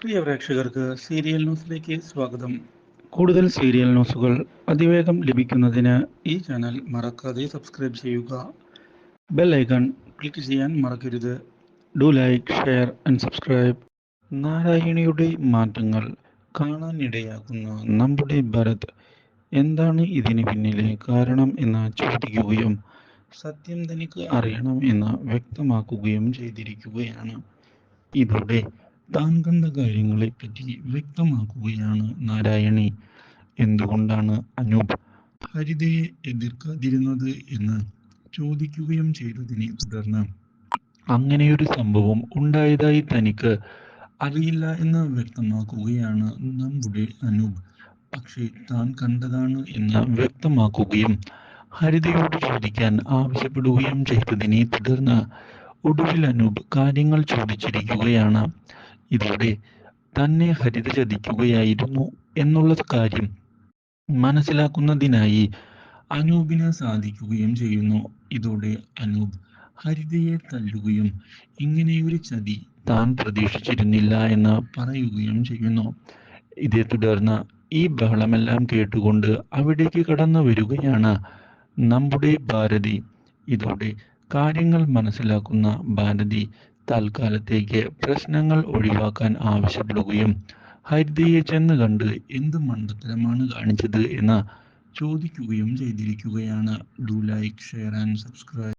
പ്രിയ പ്രേക്ഷകർക്ക് സീരിയൽ ന്യൂസിലേക്ക് സ്വാഗതം. കൂടുതൽ സീരിയൽ ന്യൂസുകൾ അതിവേഗം ലഭിക്കുന്നതിന് ഈ ചാനൽ മറക്കാതെ സബ്സ്ക്രൈബ് ചെയ്യുക. ബെൽ ഐക്കൺ ക്ലിക്ക് ചെയ്യാൻ മറക്കരുത്. Do like share and subscribe. നാരായണിയുടെ മാറ്റങ്ങൾ കാണാനിടയാക്കുന്ന നമ്മുടെ ഭരത് എന്താണ് ഇതിന് പിന്നിലെ കാരണം എന്ന് ചോദിക്കുകയും സത്യം തനിക്ക് അറിയണം എന്ന് വ്യക്തമാക്കുകയും ചെയ്തിരിക്കുകയാണ്. ഇതോടെ താൻ കണ്ട കാര്യങ്ങളെ പറ്റി വ്യക്തമാക്കുകയാണ് നാരായണി. എന്തുകൊണ്ടാണ് അനൂപ് ഹരിതയെ എതിർക്കാതിരുന്നത് എന്ന് ചോദിക്കുകയും ചെയ്തതിനെ തുടർന്ന് അങ്ങനെയൊരു സംഭവം ഉണ്ടായതായി തനിക്ക് അറിയില്ല എന്ന് വ്യക്തമാക്കുകയാണ് നമ്മുടെ അനൂപ്. പക്ഷേ താൻ കണ്ടതാണ് എന്ന് വ്യക്തമാക്കുകയും ഹരിതയോട് ചോദിക്കാൻ ആവശ്യപ്പെടുകയും ചെയ്തതിനെ തുടർന്ന് ഒടുവിൽ അനൂപ് കാര്യങ്ങൾ ചോദിച്ചിരിക്കുകയാണ്. ഇതോടെ തന്നെ ഹരിത ചതിക്കുകയായിരുന്നു എന്നുള്ള കാര്യം മനസ്സിലാക്കുന്നതിനായി അനൂപിന് സാധിക്കുകയും ചെയ്യുന്നു. ഇതോടെ അനൂപ് ഹരിതയെ തല്ലുകയും ഇങ്ങനെയൊരു ചതി താൻ പ്രതീക്ഷിച്ചിരുന്നില്ല എന്ന് പറയുകയും ചെയ്യുന്നു. ഇതേ തുടർന്ന് ഈ ബഹളമെല്ലാം കേട്ടുകൊണ്ട് അവിടേക്ക് കടന്നു വരികയാണ് നമ്മുടെ ഭാരതി. ഇതോടെ കാര്യങ്ങൾ മനസ്സിലാക്കുന്ന ഭാരതി തൽക്കാലത്തേക്ക് പ്രശ്നങ്ങൾ ഒഴിവാക്കാൻ ആവശ്യപ്പെടുകയും ഹരിതയെ ചെന്ന് കണ്ട് എന്ത് മണ്ടത്തരമാണ് കാണിച്ചത് എന്ന് ചോദിക്കുകയും ചെയ്തിരിക്കുകയാണ്. Do like share and subscribe